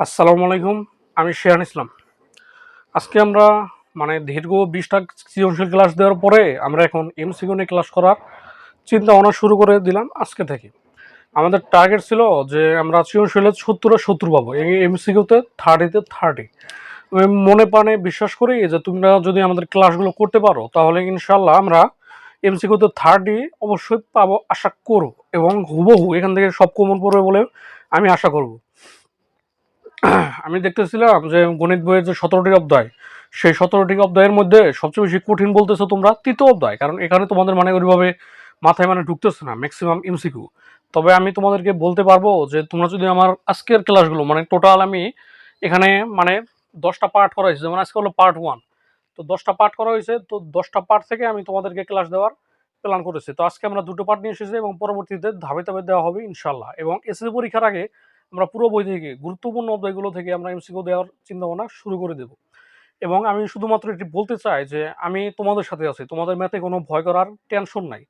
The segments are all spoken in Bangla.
আসসালামু আলাইকুম, আমি শেহান ইসলাম। আজকে আমরা মানে দীর্ঘ বিশটা সৃজনশীল ক্লাস দেওয়ার পরে আমরা এখন এমসিকিউ নিয়ে ক্লাস করার চিন্তা ভাবনা শুরু করে দিলাম আজকে থেকে। আমাদের টার্গেট ছিল যে আমরা সৃজনশীলের সত্তরে সত্তর পাবো এমসিকিউতে থার্টিতে থার্টি মনে প্রাণে বিশ্বাস করি যে তোমরা যদি আমাদের ক্লাসগুলো করতে পারো, তাহলে ইনশাল্লাহ আমরা এমসিকিউতে থার্টি অবশ্যই পাবো আশা করো এবং হুবহু এখান থেকে সব কমন পড়বে বলে আমি আশা করব। আমি দেখতেছিলাম যে গণিত বইয়ের যে সতেরোটি অধ্যায়, সেই সতেরোটি অধ্যায়ের মধ্যে সবচেয়ে বেশি কঠিন বলতেছো তোমরা তৃতীয় অধ্যায়, কারণ এখানে তোমাদের মানে ওইভাবে মাথায় মানে ঢুকতেছে না ম্যাক্সিমাম এমসিকিউ তবে আমি তোমাদেরকে বলতে পারব যে তোমরা যদি আমার আজকের ক্লাসগুলো মানে টোটাল আমি এখানে মানে দশটা পার্ট করা হয়েছে, যেমন আজকে হলো পার্ট ওয়ান তো দশটা পার্ট করা হয়েছে, তো দশটা পার্ট থেকে আমি তোমাদেরকে ক্লাস দেওয়ার প্ল্যান করেছি। তো আজকে আমরা দুটো পার্ট নিয়ে এসেছি এবং পরবর্তীতে ধাপে ধাপে দেওয়া হবে ইনশাল্লাহ এবং এসএসসি পরীক্ষার আগে আমরা পুরো বই থেকে, গুরুত্বপূর্ণ অধ্যায়গুলো থেকে আমরা এমসিকিউ দেওয়ার চিন্তাভাবনা শুরু করে দেব। এবং আমি শুধুমাত্র এটি বলতে চাই যে, আমি তোমাদের সাথে আছি। তোমাদের ম্যাথে কোনো ভয় করার টেনশন নাই।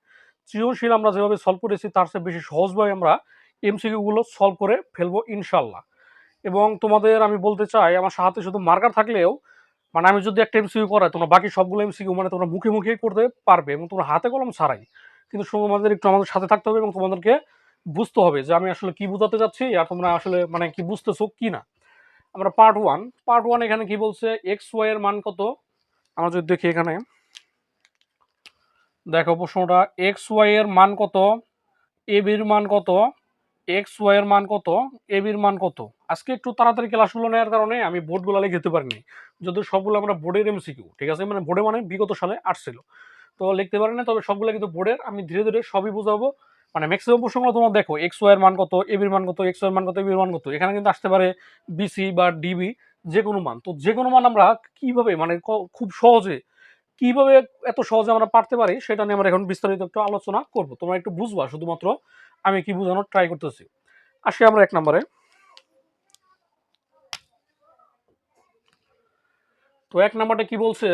সৃজনশীল আমরা যেভাবে সলভ করেছি, তার চেয়ে বেশি সহজভাবে আমরা এমসিকিউগুলো সলভ করে ফেলব ইনশাল্লাহ এবং তোমাদের আমি বলতে চাই, আমার সাথে শুধু মার্কার থাকলেও মানে আমি যদি একটা এমসিকিউ করাই, তোমরা বাকি সবগুলো এমসিকিউ মানে তোমরা মুখে মুখে করতে পারবে এবং তোমরা হাতে কলম ছাড়াই। কিন্তু তোমাদের একটু আমাদের সাথে থাকতে হবে এবং তোমাদেরকে বুঝতে হবে যে আমি আসলে কি বোঝাতে যাচ্ছি আর তোমরা আসলে মানে কি বুঝতেছো কি না আমরা পার্ট ওয়ান পার্ট ওয়ান এখানে কি বলছে? এক্স ওয়াই এর মান কত? আমরা যদি দেখি এখানে। দেখো প্রশ্নটা এক্স ওয়াই এর মান কত? এ বির মান কত? এক্স ওয়াই এর মান কত? এ বির মান কত? আজকে একটু তাড়াতাড়ি ক্লাসগুলো নেওয়ার কারণে আমি বোর্ডগুলো লিখে যেতে পারিনি। যদি সবগুলো আমরা বোর্ডের এমসিকিউ ঠিক আছে? মানে বোর্ডে মানে বিগত সালে আসছিল। তো লিখতে পারি না তবে সবগুলো কিন্তু বোর্ডের আমি ধীরে ধীরে সবই বুঝাবো। মানে ম্যাক্সিমাম প্রশ্নগুলো তোমরা দেখো এক্স ওয়াই এর মান কত এ বির মান কত এক্স ওয়াই এর মান কত এ বির মান কত, এখানে কিন্তু আসতে পারে বিসি বা ডিবি যে কোনো মান। তো যে কোনো মান আমরা কীভাবে মানে খুব সহজে, কীভাবে এত সহজে আমরা পারতে পারি, সেটা নিয়ে আমরা এখন বিস্তারিত একটু আলোচনা করব। তোমরা একটু বুঝবা, শুধুমাত্র আমি কি বোঝানোর ট্রাই করতেছি। আসি আমরা এক নম্বরে। তো এক নাম্বারটা কি বলছে?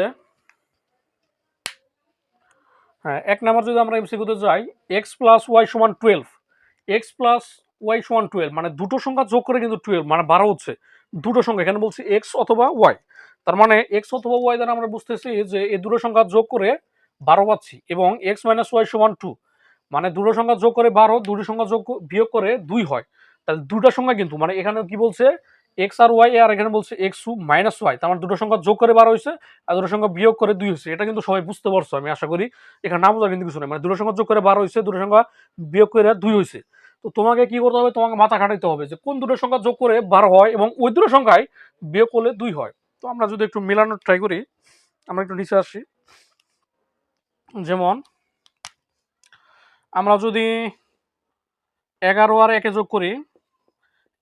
হ্যাঁ এক নাম্বার যদি আমরা এমসিকিউতে যাই এক্স প্লাস ওয়াই সমান টুয়েলভ এক্স প্লাস ওয়াই সমান টুয়েলভ মানে দুটো সংখ্যা যোগ করে কিন্তু টুয়েলভ মানে বারো হচ্ছে। দুটো সংখ্যা, এখানে বলছি এক্স অথবা ওয়াই তার মানে এক্স অথবা ওয়াই দ্বারা আমরা বুঝতেছি যে এই দুটো সংখ্যা যোগ করে বারো পাচ্ছি এবং এক্স মাইনাস ওয়াই সমান টু মানে দুটো সংখ্যা যোগ করে বারো, দুটো সংখ্যা যোগ বিয়োগ করে দুই হয়। তাহলে দুটো সংখ্যা কিন্তু মানে এখানে কি বলছে? এক্স আর ওয়াই আর এখানে বলছে এক্স মাইনাস ওয়াই, তার মানে দুটো সংখ্যা যোগ করে বারো হয়েছে আর দুটো সংখ্যা বিয়োগ করে দুই হয়েছে। এটা কিন্তু সবাই বুঝতে পারছ, আমি আশা করি। এখানে না বোঝা কিন্তু কিছু নেই মানে দুটো সংখ্যা যোগ করে বারো হয়েছে, দুটো সংখ্যা বিয়োগ করে দুই হয়েছে। তো তোমাকে কি করতে হবে? তোমাকে মাথা খাটাইতে হবে যে কোন দুটো সংখ্যা যোগ করে বারো হয় এবং ওই দুটো সংখ্যায় বিয়োগ করলে দুই হয়। তো আমরা যদি একটু মেলানোর ট্রাই করি, আমরা একটু নিচে আসি। যেমন, আমরা যদি এগারো আর একে যোগ করি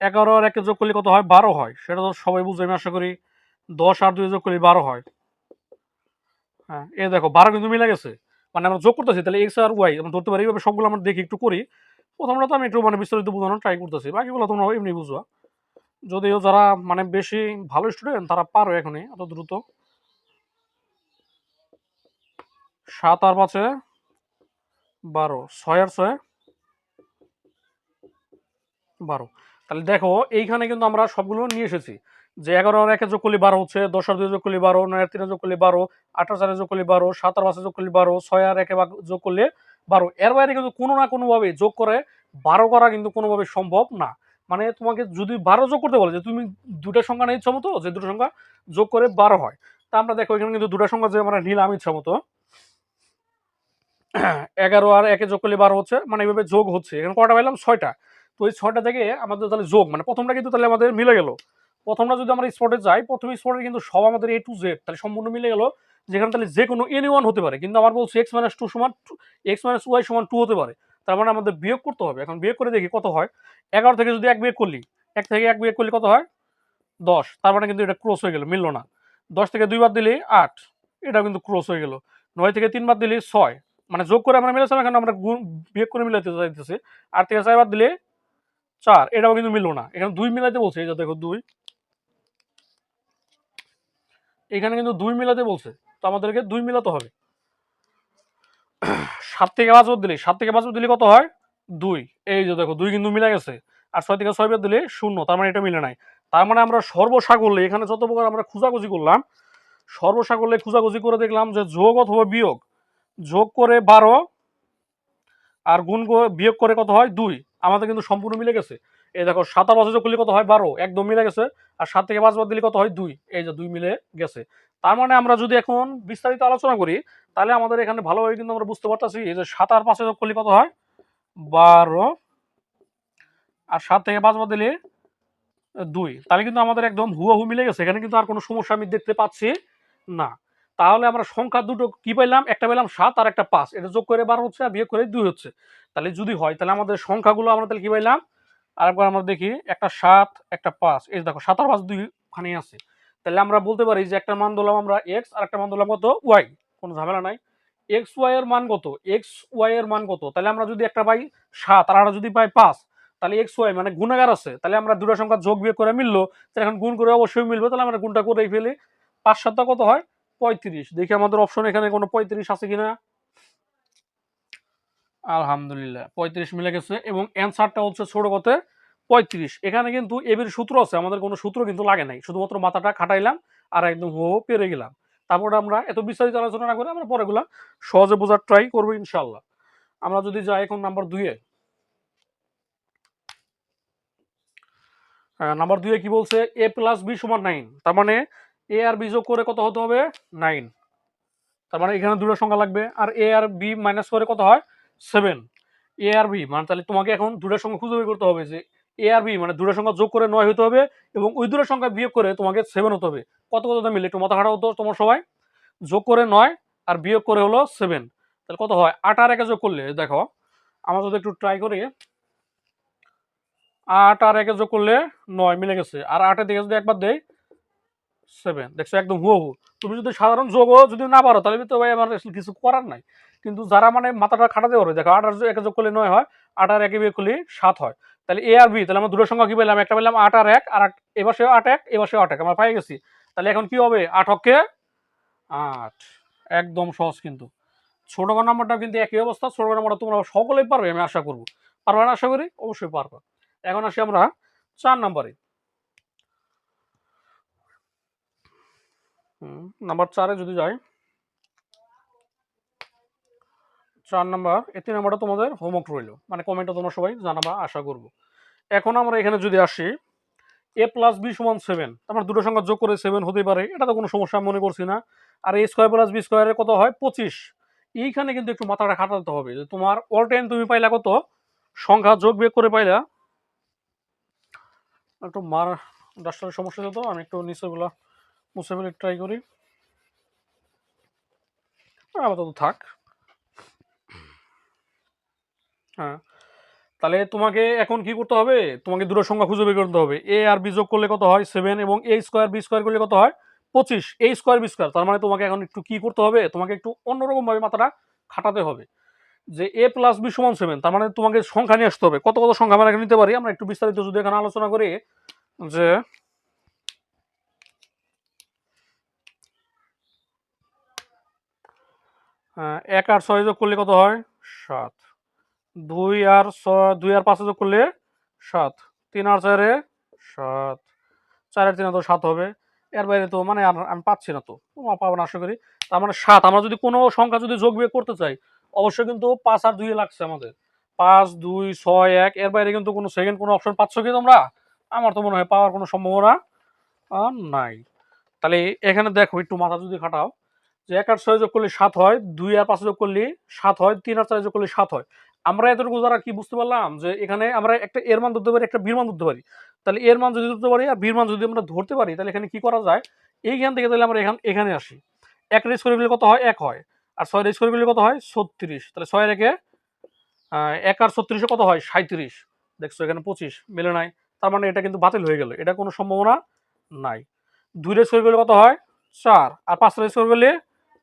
এগারো আর একে যোগ করলে কত হয়? বারো হয়। সেটা তো সবাই বুঝে আমি আশা করি দশ আর দুই যোগ করলে বারো হয়। হ্যাঁ এ দেখো, বারো কিন্তু মিলে গেছে। মানে আমরা যোগ করতেছি, তাহলে এক্স আর ওয়াই, আমরা ধরতে পারি। এইভাবে সবগুলো আমরা দেখি, একটু করি। প্রথমটা তো আমি একটু মানে বিস্তারিত বোঝানোর ট্রাই করতেছি। বাকিগুলো তোমরা এমনি বুঝবা। যদিও যারা মানে বেশি ভালো স্টুডেন্ট তারা পারো এখনই, এত দ্রুত। সাত আর পাঁচে বারো, ছয় আর ছয়, বারো। তাহলে দেখো, এইখানে কিন্তু আমরা সবগুলো নিয়ে এসেছি। যে এগারো একে যোগ করলে বারো হচ্ছে, দশ আর দুই যোগ করলে বারো, নয় আর তিনে যোগ করলে বারো আর চারে যোগ করলে বারো, সাত আর পাঁচে যোগ করলে বারো, ছয় আর একে যোগ করলে বারো। এর বাইরে কিন্তু কোনো না কোনোভাবে যোগ করে বারো করা কিন্তু কোনোভাবে সম্ভব না। মানে তোমাকে যদি বারো যোগ করতে বলে যে তুমি দুটা সংখ্যা নেই ইচ্ছা মতো, যে দুটো সংখ্যা যোগ করে বারো হয়, তা আমরা দেখো এখানে কিন্তু দুটা সংখ্যা যে আমরা নিলাম ইচ্ছা মতো, এগারো আর একে যোগ করলে বারো হচ্ছে মানে এইভাবে যোগ হচ্ছে। এখানে কটা পাইলাম? ছয়টা। তো এই ছয়টা থেকে আমাদের তাহলে যোগ মানে প্রথমটা কিন্তু তাহলে আমাদের মিলে গেল। প্রথমটা যদি আমরা স্পটে যাই, প্রথম স্পটে কিন্তু সব আমাদের এ টু জেড তাহলে সম্পূর্ণ মিলে গেল, যেখানে তাহলে যে কোনো এনি ওয়ান হতে পারে। কিন্তু আমার বলছে এক্স মাইনাস টু সমান এক্স মাইনাস ওয়াই সমান টু হতে পারে। তার মানে আমাদের বিয়োগ করতে হবে। এখন বিয়োগ করে দেখি কত হয়। এগারো থেকে যদি এক বিয়োগ করলি, এক থেকে এক বিয়োগ করলে কত হয়? দশ। তার মানে কিন্তু এটা ক্রস হয়ে গেল, মিললো না। দশ থেকে দুই বার দিলে আট। এটাও কিন্তু ক্রস হয়ে গেল। নয় থেকে তিন বার দিলে ছয়। মানে যোগ করে আমরা মিলেছিলাম, এখন আমরা গুণ, বিয়োগ করে মিলাতে চাইতেছি। আট থেকে চারবার দিলে চার, এটাও কিন্তু মিললো না। এখানে দুই মিলাতে বলছে, এই যে দেখো দুই। এখানে কিন্তু দুই মিলাতে বলছে, তো আমাদেরকে দুই মিলাতে হবে। সাত থেকে পাঁচ বার দিলে, সাত থেকে পাঁচ বার দিলে কত হয়? দুই। এই যে দেখো, দুই কিন্তু মিলে গেছে। আর ছয় থেকে ছয় বার দিলে শূন্য, তার মানে এটা মিলে নাই। তার মানে আমরা সর্বসাগরলে, এখানে যত প্রকার আমরা খোঁজাখুঁজি করলাম, সর্বসাগরলে খোঁজাখুঁজি করে দেখলাম যে যোগ অথবা বিয়োগ। যোগ করে বারো, আর গুণ বিয়োগ করে কত হয়? দুই। আমাদের কিন্তু সম্পূর্ণ মিলে গেছে। এই দেখো সাত আর পাঁচে কত হয়? বারো। একদম মিলে গেছে। আর সাত থেকে পাঁচ বাদ দিলে কত হয়? দুই। এই যে দুই মিলে গেছে। তার মানে আমরা যদি এখন বিস্তারিত আলোচনা করি, তাহলে আমাদের এখানে ভালোভাবে কিন্তু আমরা বুঝতে পারতেছি এই যে সাত আর পাঁচে যোগ করলে কত হয়? বারো। আর সাত থেকে পাঁচ বাদ দিলে দুই। তাহলে কিন্তু আমাদের একদম হুয়াহু মিলে গেছে। এখানে কিন্তু আর কোনো সমস্যা আমি দেখতে পাচ্ছি না। তাহলে আমরা সংখ্যা দুটো কি পেলাম একটা পেলাম সাত আর একটা পাঁচ। এটা যোগ করে বারো হচ্ছে আর বিয়োগ করে দুই হচ্ছে। তাহলে যদি হয়, তাহলে আমাদের সংখ্যাগুলো আমরা তাহলে কি পাইলাম? আরেকবার আমরা দেখি, একটা সাত, একটা পাঁচ। এই দেখো, সাত আর পাঁচ দুইখানে আছে। তাহলে আমরা বলতে পারি যে একটা মান দিলাম আমরা এক্স আর একটা মান দিলাম কত? ওয়াই কোনো ঝামেলা নাই। এক্স ওয়াই এর মান কত? এক্স ওয়াই এর মান কত? তাহলে আমরা যদি একটা পাই সাত, আর একটা যদি পাই পাঁচ, তাহলে এক্স ওয়াই মানে গুণাগার আছে। তাহলে আমরা দুটো সংখ্যা যোগ বিয়োগ করে মিললো, তাহলে এখন গুণ করে অবশ্যই মিলবে। তাহলে আমরা গুণটা করেই ফেলি। পাঁচ সাতটা কত হয়? পঁয়ত্রিশ। দেখি আমাদের অপশন এখানে কোনো পঁয়ত্রিশ আছে কিনা। আলহামদুলিল্লাহ, পঁয়ত্রিশ মিলে গেছে এবং অ্যান্সারটা হচ্ছে ছোট কথা পঁয়ত্রিশ। এখানে কিন্তু এবির সূত্র আছে, আমাদের কোনো সূত্র কিন্তু লাগে নাই। শুধুমাত্র মাথাটা খাটাইলাম আর একদম হো পেরে গেলাম। তারপরে আমরা এত বিস্তারিত আলোচনা না করে আমরা পরেগুলা সহজে বোঝার ট্রাই করব ইনশাল্লাহ আমরা যদি যাই এখন নাম্বার দুইয়ে নাম্বার দুইয়ে কি বলছে? এ প্লাস বি সমান নাইন তার মানে এ আর বি যোগ করে কত হতে হবে? নাইন তার মানে এখানে দুটো সংখ্যা লাগবে। আর এ আর বি মাইনাস করে কত হয়? সেভেন এ আর বি মানে তাহলে তোমাকে এখন দুটো সংখ্যা খুঁজে বের করতে হবে যে এ আর বি মানে দুটো সংখ্যা যোগ করে নয় হতে হবে এবং ওই দুটো সংখ্যা বিয়োগ করে তোমাকে সেভেন হতে হবে। কত কত মিলে? একটু মাথা খাটা হতো তোমার সবাই। যোগ করে নয় আর বিয়োগ করে হলো সেভেন তাহলে কত হয়? আট আর একে যোগ করলে, দেখো, আমরা যদি একটু ট্রাই করি, আট আর একে যোগ করলে নয় মিলে গেছে। আর আটের দিকে যদি একবার দেয় সেভেন দেখছ, একদম হুবহু। তুমি যদি সাধারণ যোগও যদি না পারো, তাহলে তো ভাই আমার আসলে কিছু করার নাই। কিন্তু যারা মানে মাথাটা খাটাতে পারবে দেখো, আট আর একে যোগ করলে নয় হয়, আট আর একে বিয়ে করলে সাত হয়। তাহলে এ আর বি তাহলে আমরা দুটো সংখ্যা কি পেলাম? একটা পেলাম আট আর এক, আর আট এবার সে আট এক এবার আট এক। আমরা পাই গেছি। তাহলে এখন কি হবে? আট হককে আট। একদম সহজ কিন্তু। ছোট ঘর নাম্বারটাও কিন্তু একই অবস্থা। ছোট ঘর নাম্বারটা তোমরা সকলেই পারবে, আমি আশা করব। পারবে না? আশা করি অবশ্যই পারবে। এখন আসি আমরা চার নাম্বারে। নাম্বার চারে যদি যাই, চার নাম্বার, এই তিন নাম্বারটা তোমাদের হোমওয়ার্ক রইল। মানে কমেন্টটা তোমরা সবাই জানাবা, আশা করব। এখন আমরা এখানে যদি আসি এ প্লাস বি সমান সেভেন আমার দুটো সংখ্যা যোগ করে সেভেন হতেই পারে, এটা তো কোনো সমস্যা মনে করছি না। আর এ স্কোয়ার প্লাস বি স্কোয়ারের কত হয়? পঁচিশ। এইখানে কিন্তু একটু মাথাটা খাটাতে হবে, যে তোমার অল টাইম তুমি পাইলা কত? সংখ্যা যোগ বিয়োগ করে পাইলা। একটু মার ডাস্টারের সমস্যা হতো আমি একটু নিচেগুলো মুছে ফেলে ট্রাই করি। আপাতত থাক। হ্যাঁ। তাহলে তোমাকে এখন কি করতে হবে? তোমাকে দুটো সংখ্যা খুঁজে বের করতে হবে। এ আর বি যোগ করলে কত হয়? সেভেন এবং এ স্কোয়ার বি স্কোয়ার করলে কত হয়? পঁচিশ। এ স্কোয়ার বি স্কোয়ার তার মানে তোমাকে এখন একটু কি করতে হবে? তোমাকে একটু অন্যরকমভাবে মাথাটা খাটাতে হবে। যে এ প্লাস বি সমান সেভেন তার মানে তোমাকে সংখ্যা নিয়ে আসতে হবে। কত কত সংখ্যা আমরা এখানে নিতে পারি? আমরা একটু বিস্তারিত যদি এখানে আলোচনা করি, যে এক আর ছয় যোগ করলে কত হয়? সাত। দুই আর ছয়, দুই আর পাঁচে যোগ করলে সাত। তিন আর চারে সাত। চারের তিন তো সাত হবে। এর বাইরে তো মানে আর আমি পাচ্ছি না তো। পাবো না, আশা করি। তার মানে সাত। আমরা যদি কোনো সংখ্যা যদি যোগ বিয়োগ করতে চাই, অবশ্যই কিন্তু পাঁচ আর দুই লাগছে আমাদের। পাঁচ, দুই, ছয়, এক। এর বাইরে কিন্তু কোনো সেকেন্ড কোনো অপশন পাচ্ছ কি তোমরা? আমার তো মনে হয় পাওয়ার কোনো সম্ভাবনা নাই। তাহলে এখানে দেখো, একটু মাথা যদি খাটাও। যে এক আর ছয় যোগ করলে সাত হয়, দুই আর পাঁচ যোগ করলে সাত হয়, তিন আর চার যোগ করলে সাত হয়। আমরা এতটুকু যারা কি বুঝতে পারলাম যে এখানে আমরা একটা এর মান ধরতে পারি, একটা বীর মান ধরতে পারি। তাহলে এর মান যদি ধরতে পারি আর বীর মান যদি আমরা ধরতে পারি, তাহলে এখানে কি করা যায়? এইখান থেকে তাহলে আমরা এখান, এখানে আসি। এক রেজ করে কত হয়? এক হয়। আর ছয় রেজ করে কত হয়? ছত্রিশ। তাহলে ছয় রেখে এক আর ছত্রিশে কত হয়? সাঁত্রিশ দেখছ এখানে পঁচিশ, মেলে নাই। তার মানে এটা কিন্তু বাতিল হয়ে গেল। এটা কোনো সম্ভাবনা নাই। দুই রেজ করে কত হয়? চার। আর পাঁচ রেজ করে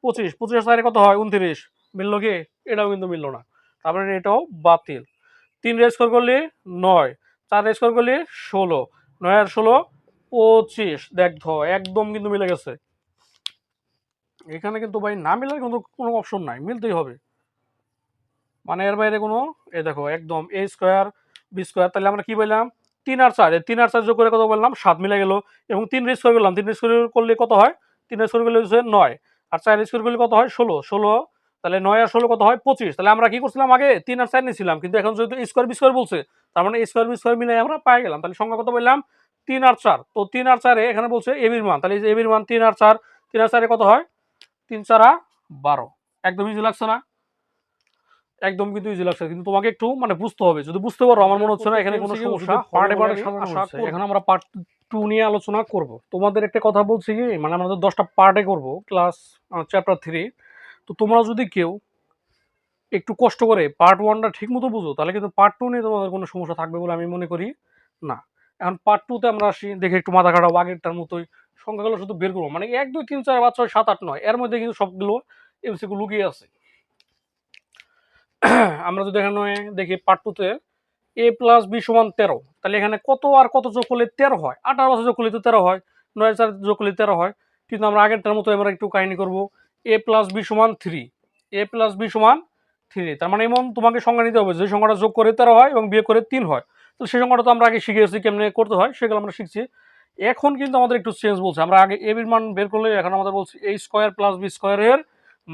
পঁচিশ পঁচিশ চারে কত হয়? উনত্রিশ। মিললো কি? এটাও কিন্তু মিললো না। তার মানে এটাও বাতিল। তিন রেস করে করলে নয়, চার রেস করে করলে ষোলো, নয় আর ষোলো, পঁচিশ। দেখ একদম কিন্তু মিলে গেছে। এখানে কিন্তু ভাই না মিলে কিন্তু কোনো অপশন নাই, মিলতেই হবে। মানে এর বাইরে কোনো এ দেখো, একদম এ স্কোয়ার বি স্কোয়ার তাহলে আমরা কি পেলাম তিন আর চার তিন আর চার যোগ করে কত বললাম? সাত মিলে গেল। এবং তিন রেস করে গেলাম তিন রেস করে করলে কত হয়? তিন রেস করে করলে নয়। আর চার স্কোয়ারগুলি করলে কত হয়? ষোলো। ষোলো, তাহলে নয় আর ষোলো কত হয়? পঁচিশ। তাহলে আমরা কি করছিলাম আগে? তিন আর চার নিয়েছিলাম। কিন্তু এখন যেহেতু স্কোয়ার বি স্কোয়ার বলছে, তার মানে স্কোয়ার বি স্কোয়ার মিলে আমরা পাই গেলাম। তাহলে সংখ্যা কত বললাম তিন আর চার। তো তিন আর চারে এখানে বলছে এবির মান। তাহলে এই এবির মান তিন আর চার, তিন আর চারে কত হয়? তিন চারা বারো। একদম ইজি লাগছে না? একদম কিন্তু ইজি লাগছে। কিন্তু তোমাকে একটু মানে বুঝতে হবে। যদি বুঝতে পারো আমার মনে হচ্ছে না এখানে কোনো সমস্যা। পার্টে পার্টে সাজানো এখন আমরা পার্ট টু নিয়ে আলোচনা করব। তোমাদের একটা কথা বলছি কি মানে আমরা তো দশটা পার্টে করব ক্লাস চ্যাপ্টার থ্রি তো তোমরা যদি কেউ একটু কষ্ট করে পার্ট ওয়ানটা ঠিক মতো বুঝো তাহলে কিন্তু পার্ট টু নিয়ে তোমাদের কোনো সমস্যা থাকবে বলে আমি মনে করি না। এখন পার্ট টুতে আমরা আসি দেখে একটু মাথা খাটাবো আগেরটার মতোই। সংখ্যাগুলো শুধু বের করব। মানে এক দুই তিন চার পাঁচ ছয় সাত আট নয়। এর মধ্যে কিন্তু সবগুলো এমসিকিউ লুকিয়ে আছে। আমরা যদি এখানে দেখি পার্ট টুতে এ প্লাস বি সমান তেরো, তাহলে এখানে কত আর কত যোগ করলে তেরো হয়? আঠারো বছর যোগ করলে তো তেরো হয়, নয় চার যোগ করলে তেরো হয়, কিন্তু আমরা আগেরটার মতো আমরা একটু কাহিনী করব। এ প্লাস বি সমান থ্রি এ প্লাস বি সমান থ্রি তার মানে এমন তোমাকে সংখ্যা নিতে হবে যে সংখ্যাটা যোগ করে তেরো হয় এবং বিয়ে করে তিন হয়। তো সেই সংখ্যাটা তো আমরা আগে শিখেছি কেমনে করতে হয়, সেগুলো আমরা শিখছি। এখন কিন্তু আমাদের একটু চেঞ্জ বলছে, আমরা আগে এ বির মান বের করলে এখন আমাদের বলছি এই স্কোয়ার প্লাস বি স্কোয়ারের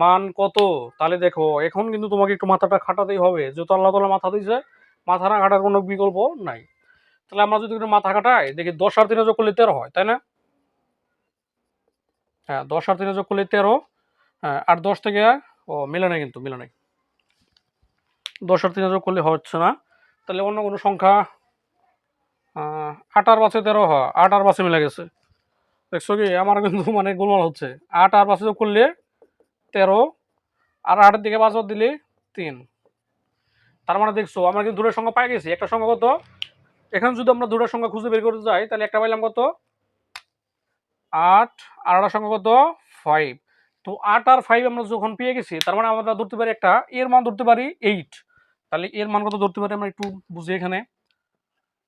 মান কত? তাহলে দেখো, এখন কিন্তু তোমাকে একটু মাথাটা খাটাতেই হবে। যেহেতু আল্লাহ তালা মাথা দিয়েছে, মাথা না কাটার কোনো বিকল্প নাই। তাহলে আমরা যদি একটু মাথা খাটাই, দেখি দশ আর তিনে যোগ করলে তেরো হয়, তাই না? হ্যাঁ দশ আর তিনে যোগ করলে তেরো হ্যাঁ আর দশ থেকে, ও, মিলে নাই কিন্তু, মিলে নাই। দশ আর তিনে যোগ করলে হচ্ছে না। তাহলে অন্য কোনো সংখ্যা আট আর পাঁচে তেরো হয়, আট আর পাঁচে মিলে গেছে। দেখছ কি? আমার কিন্তু মানে গোলমাল হচ্ছে। আট আর পাঁচে যোগ করলে তেরো, আর আটের দিকে পাঁচ দিলে তিন। তার মানে দেখছ, আমরা কিন্তু দুটোর সংখ্যা পাই গেছি। একটা সংখ্যা কত? এখানে যদি আমরা দুটোর সংখ্যা খুঁজে বের করতে যাই, তাহলে একটা পাইলাম কত? আট, আর একটা সংখ্যা কত? ফাইভ তো আট আর ফাইভ আমরা যখন পেয়ে গেছি, তার মানে আমরা ধরতে পারি একটা, এর মান ধরতে পারি এইট তাহলে এর মান কত ধরতে পারি আমরা একটু বুঝি এখানে?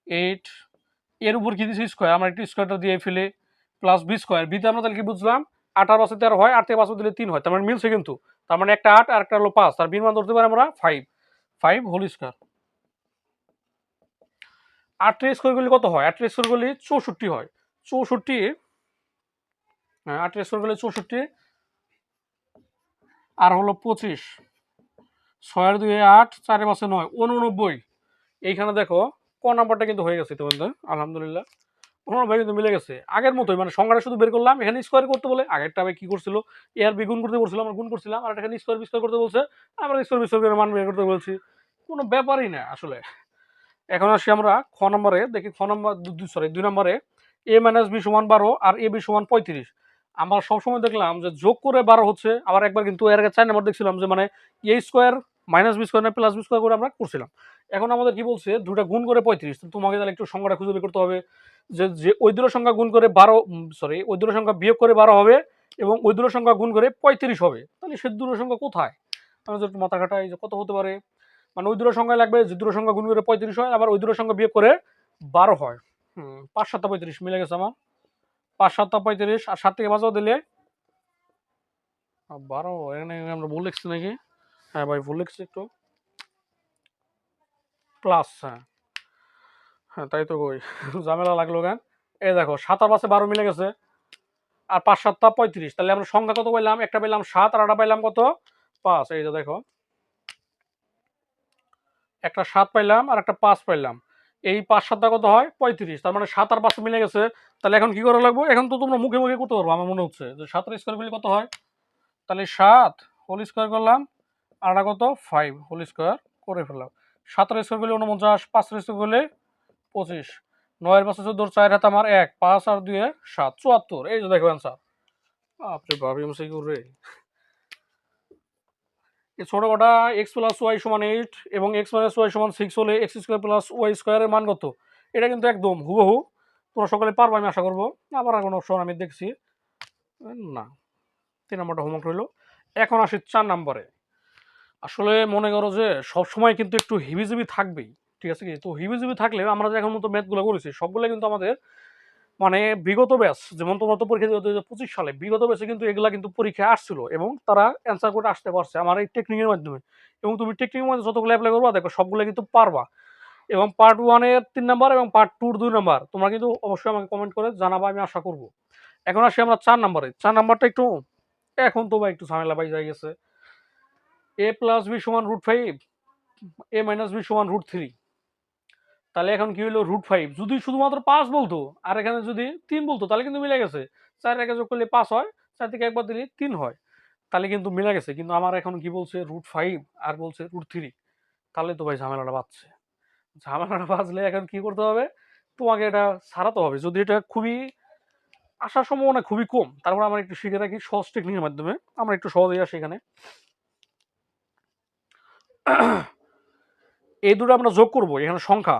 এইট এর উপর কি দিয়েছি স্কোয়ার আমরা একটু স্কোয়ারটা দিয়ে ফেলে প্লাস বি স্কোয়ার বিতে আমরা তাহলে কি বুঝলাম? আর পাঁচে তেরো হয় আট থেকে পাঁচ দিলে তিন হয়। তার মানে মিলছে কিন্তু। তার মানে একটা আট আর একটা হলো পাঁচ। তার বির মান ধরতে পারি আমরা ফাইভ ফাইভ হোল স্কোয়ার আটের স্কোয়ার গুলি কত হয়? আটের স্কোয়ার গুলি চৌষট্টি হয়। চৌষট্টি হ্যাঁ আটের স্কোয়ার গুলি চৌষট্টি, আর হলো পঁচিশ। ছয়ের দুই আট, চারে পাঁচে নয়। উননব্বই। এইখানে দেখো, ক নাম্বারটা কিন্তু হয়ে গেছে তোমাদের। আলহামদুলিল্লাহ। উননব্বই কিন্তু মিলে গেছে। আগের মতোই মানে সংখ্যাটা শুধু বের করলাম, এখানে স্কোয়ার করতে বলে, আগেরটা আমি কি করছিল? এ আর বি গুণ করতে বলছিলাম আমরা গুণ করছিলাম, আর এখানে স্কোয়ার স্কোয়ার করতে বলছে, আমরা স্কোয়ার স্কোয়ার করে মান বের করতে বলছি। কোনো ব্যাপারই না আসলে। এখন আসি আমরা খ নম্বরে, দেখি খ নম্বর সরি দুই নম্বরে এ মাইনাস বি সমান বারো আর এ বি সমান পঁয়ত্রিশ। আমরা সবসময় দেখলাম যে যোগ করে বারো হচ্ছে, আবার একবার কিন্তু এর আগে চার নম্বর দেখছিলাম যে মানে A square minus B square না, প্লাস বি স্কোয়ার করে আমরা করছিলাম। এখন আমাদের কি বলছে? দুটা গুণ করে পঁয়ত্রিশ। তোমাকে তাহলে একটু সংখ্যাটা খুঁজে বের করতে হবে। যে যে ওই দুটো সংখ্যা গুণ করে বারো সরি ওই দুটো সংখ্যা বিয়োগ করে বারো হবে এবং ওই দুটো সংখ্যা গুণ করে পঁয়ত্রিশ হবে। তাহলে সে দুটো সংখ্যা কোথায়? যদি একটু মাথা খাটাই যে কত হতে পারে? মানে ওই দুটো সংখ্যা লাগবে যে দুটো সংখ্যা গুণ করে পঁয়ত্রিশ হয়, আবার ওই দুটো সংখ্যা বিয়োগ করে বারো হয়। হুম, পাঁচ সাতটা পঁয়ত্রিশ মিলে গেছে আমার। পাঁচ সাতটা পঁয়ত্রিশ, আর সাত থেকে বাজাও দিলে? বারো, এখানে আমরা ভুল লিখছি নাকি? হ্যাঁ ভাই ভুল লিখছি একটু। প্লাস হ্যাঁ। হ্যাঁ তাই তো কই। ঝামেলা লাগল কেন? এই দেখো, সাত আর পাশে বারো মিলে গেছে। আর পাঁচ সাতটা পঁয়ত্রিশ। তাহলে আমরা সংখ্যা কত পাইলাম? একটা পাইলাম সাত, আর একটা পাইলাম কত? পাঁচ। এই যে দেখো। একটা সাত পাইলাম, আর একটা পাঁচ পাইলাম। এই পাঁচ সাতটা কত হয়? পঁয়ত্রিশ। তার মানে সাত আর পাঁচ মিলে গেছে। তাহলে এখন কি করা লাগবে? এখন তো তোমরা মুখে মুখে করতে পারব, আমার মনে হচ্ছে। যে সাতের স্কোয়ার করলে কত হয়? তাহলে সাত হোল স্কোয়ার করলাম। একটা কত? ফাইভ হোল স্কোয়ার করে ফেললাম। সাতের স্কোয়ার করলে উনপঞ্চাশ পাঁচের স্কোয়ার করলে পঁচিশ। নয়ের পাঁচে চোদ্দ চার হাতে আমার এক, পাঁচ আর দুয়ে সাত, চুয়াত্তর। এই যে দেখো অ্যান্সার আপনি ভাবি এমসিকিউ রে এই ছোট কটা এক্স প্লাস ওয়াই সমান এইট এবং এক্স মাইনাস ওয়াই সমান সিক্স হলে এক্স স্কোয়ার প্লাস ওয়াই স্কোয়ারের মান কত? এটা কিন্তু একদম হুবহু। তোমরা সকালে পারব, আমি আশা করব। আবার কোনো অপশন আমি দেখছি। না। তিন নম্বরটা হোমওয়ার্ক রইল। এখন আসি চার নম্বরে। আসলে মনে করো যে সবসময় কিন্তু একটু হিবিজিবি থাকবেই, ঠিক আছে কি? তো হিবিজিবি থাকলে আমরা যে এখন মতো ম্যাথগুলো করেছি, সবগুলো কিন্তু আমাদের মানে বিগত ব্যাচ যেমন তোমরা তো পরীক্ষা দিতে দু পঁচিশ সালে, বিগত ব্যাচে কিন্তু এগুলা কিন্তু পরীক্ষায় আসছিল এবং তারা অ্যান্সার করে আসতে পারছে আমার এই টেকনিকের মাধ্যমে। এবং তুমি টেকনিকের মাধ্যমে যতগুলো অ্যাপ্লাই করবা, দেখো সবগুলো কিন্তু পারবা। এবং পার্ট ওয়ানের তিন নাম্বার এবং পার্ট টুর দুই নাম্বার তোমরা কিন্তু অবশ্যই আমাকে কমেন্ট করে জানাবা, আমি আশা করব। এখন আসি আমরা চার নাম্বারে চার নাম্বারটা একটু, এখন তো ভাই একটু ঝামেলা বাই যাই গেছে। এ প্লাস বি সমান root five A minus B সমান রুট থ্রি তাহলে এখন কি হলো রুট ফাইভ যদি শুধুমাত্র পাঁচ বলতো, আর এখানে যদি তিন বলতো, তাহলে কিন্তু মিলে গেছে। চার একে যোগ করলে পাঁচ হয়, চার থেকে একবার দিলে তিন হয়। তাহলে কিন্তু মিলে গেছে। কিন্তু আমার এখন কি বলছে? রুট ফাইভ আর বলছে রুট থ্রি তাহলে তো ভাই ঝামেলাটা বাজছে ঝামেলাটা বাজলে এখন কি করতে হবে? তোমাকে এটা সারাতে হবে। যদি এটা খুবই আসার সম্ভাবনা খুবই কম, তারপর আমরা একটু শিখে রাখি সহজ টেকনিকের মাধ্যমে। আমরা একটু সহজেই আসি এখানে। এই দুটো আমরা যোগ করব এখানে সংখ্যা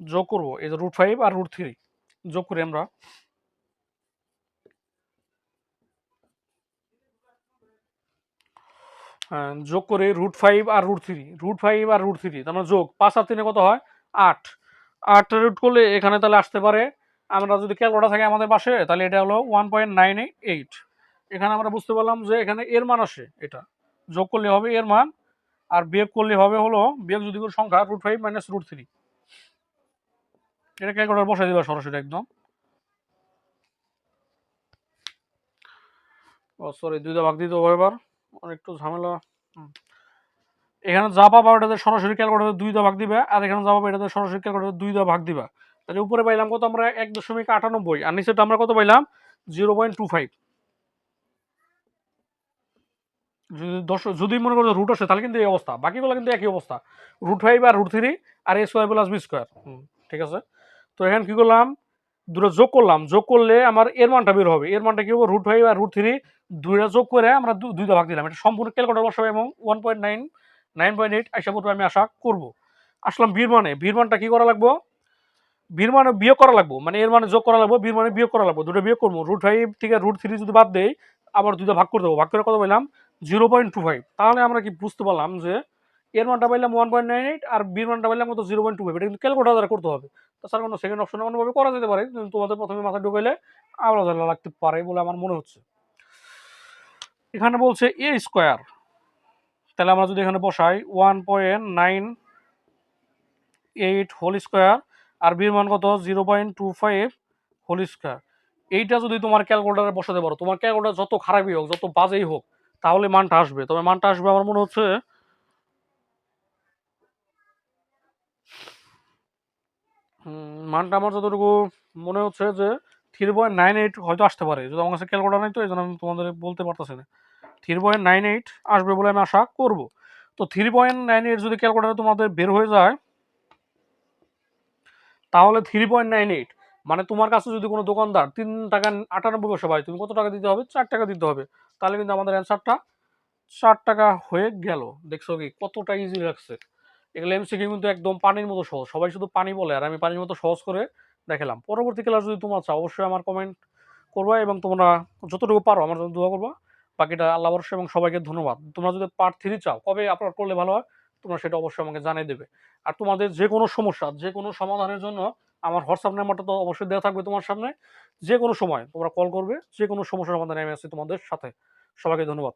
যোগ করব এই যে রুট ফাইভ আর রুট থ্রি যোগ করি আমরা। হ্যাঁ, যোগ করে রুট ফাইভ আর রুট থ্রি রুট ফাইভ আর রুট থ্রি তার মানে যোগ পাঁচ আর তিনে কত হয়? আট। আট রুট করলে এখানে তাহলে আসতে পারে আমরা যদি ক্যালকুলেটার থাকে আমাদের পাশে তাহলে এটা হলো ওয়ান পয়েন্ট নাইন এইট এখানে আমরা বুঝতে পারলাম যে এখানে এর মান আসে এটা। যোগ করলে হবে এর মান আর বিয়োগ করলে হবে হলো, বিয়োগ যদি কোনো সংখ্যা root five minus root three এটা ক্যালকুলেটার বসাই দিবা সরাসরি একদম। সরি দুইটা ভাগ দিতে হবে এবার। একটু ঝামেলা। এখানে যা পাবা ওটাতে সরাসরি ক্যালকুলেটার দুই দা ভাগ দিবে, আর এখানে যা পাবা এটাতে সরাসরি ক্যালকুলেটার দুই দা ভাগ দিবা। তাহলে উপরে পাইলাম কত আমরা? এক দশমিক আটানব্বই, আর নিচেটা আমরা কত পাইলাম? জিরো পয়েন্ট টু ফাইভ যদি দশ, যদি মনে করো রুট আসে, তাহলে কিন্তু এই অবস্থা। বাকিগুলো কিন্তু একই অবস্থা। রুট ফাইভ আর root three R A square plus B square ঠিক আছে? তো এখানে কি করলাম? দুটো যোগ করলাম। যোগ করলে আমার এর মানটা বের হবে। এর মানটা কি হবে? রুট ফাইভ আর রুট থ্রি দুইটা যোগ করে আমরা দুইটা ভাগ দিলাম। এটা সম্পূর্ণ ক্যালকুলেটর বসাবো এবং one point nine nine point eight আশা করব আমি আশা করব। আসলাম বীর মানে। বীর মানটা কি করা লাগবো? বীর মানে বিয়োগ করা লাগবো। মানে এর মানে যোগ করা লাগবো বীর মানে বিয়োগ করা লাগবো। দুটো বিয়োগ করব। রুট ফাইভ থেকে রুট থ্রি যদি বাদ দেই, আবার দুটো ভাগ করে দেবো। ভাগ করে কত পেলাম জিরো পয়েন্ট টু ফাইভ। তাহলে আমরা কি বুঝতে পারলাম যে এর মানটা পাইলাম ওয়ান পয়েন্ট নাইন এইট আর বীর মানটা পাইলাম কত জিরো পয়েন্ট টু ফাইভ। এটা কিন্তু ক্যালকুলেটার দ্বারা করতে হবে। তাছাড়া কোনো সেকেন্ড অপশন অন্যভাবে করা যেতে পারে, কিন্তু তোমাদের প্রথমে মাথায় ঢুকাইলে আবার ঝামেলা লাগতে পারে বলে আমার মনে হচ্ছে। এখানে বলছে এ স্কোয়ার তাহলে আমরা যদি এখানে বসাই one point nine eight whole square আর বির মান কত? Zero point two five whole square এইটা যদি তোমার ক্যালকুলেটারে বসাতে পারো, তোমার ক্যালকুলেটার যত খারাপই হোক, যত বাজেই হোক তাহলে মানটা আসবে। তবে মানটা আসবে আমার মনে হচ্ছে মানটা আমার যতটুকু মনে হচ্ছে যে থ্রি পয়েন্ট নাইন এইট হয়তো আসতে পারে। যদি আমার কাছে ক্যালকুলেটার নেই তো এই জন্য আমি তোমাদের বলতে পারতেছি না। থ্রি পয়েন্ট নাইন এইট আসবে বলে আমি আশা করব। তো থ্রি পয়েন্ট নাইন এইট যদি ক্যালকুলেটার তোমাদের বের হয়ে যায়, তাহলে থ্রি পয়েন্ট নাইন এইট মানে তোমার কাছে যদি কোনো দোকানদার তিন টাকা আটানব্বই পয়সা পায়, তুমি কত টাকা দিতে হবে? চার টাকা দিতে হবে। তাহলে কিন্তু আমাদের অ্যান্সারটা চার টাকা হয়ে গেল। দেখছ কি, কতটা ইজি লাগছে। এগুলো এমসিকিউ কিন্তু একদম পানির মতো সহজ। সবাই শুধু পানি বলে, আর আমি পানির মতো সহজ করে দেখালাম। পরবর্তী ক্লাস যদি তোমার চাও, অবশ্যই আমার কমেন্ট করবা এবং তোমরা যতটুকু পারো আমার জন্য দোয়া করবা। বাকিটা আল্লাহ বর্ষ এবং সবাইকে ধন্যবাদ। তোমরা যদি পার্ট থ্রি চাও, কবে আপলোড করলে ভালো হয়? তোমরা সেটা অবশ্যই আমাকে জানিয়ে দেবে। আর তোমাদের যে কোনো সমস্যা, যে কোনো সমাধানের জন্য আমার হোয়াটসঅ্যাপ নাম্বারটা তো অবশ্যই দেওয়া থাকবে তোমার সামনে। যে কোনো সময় তোমরা কল করবে যে কোনো সমস্যার সমাধানে আমি আছি তোমাদের সাথে। সবাইকে ধন্যবাদ।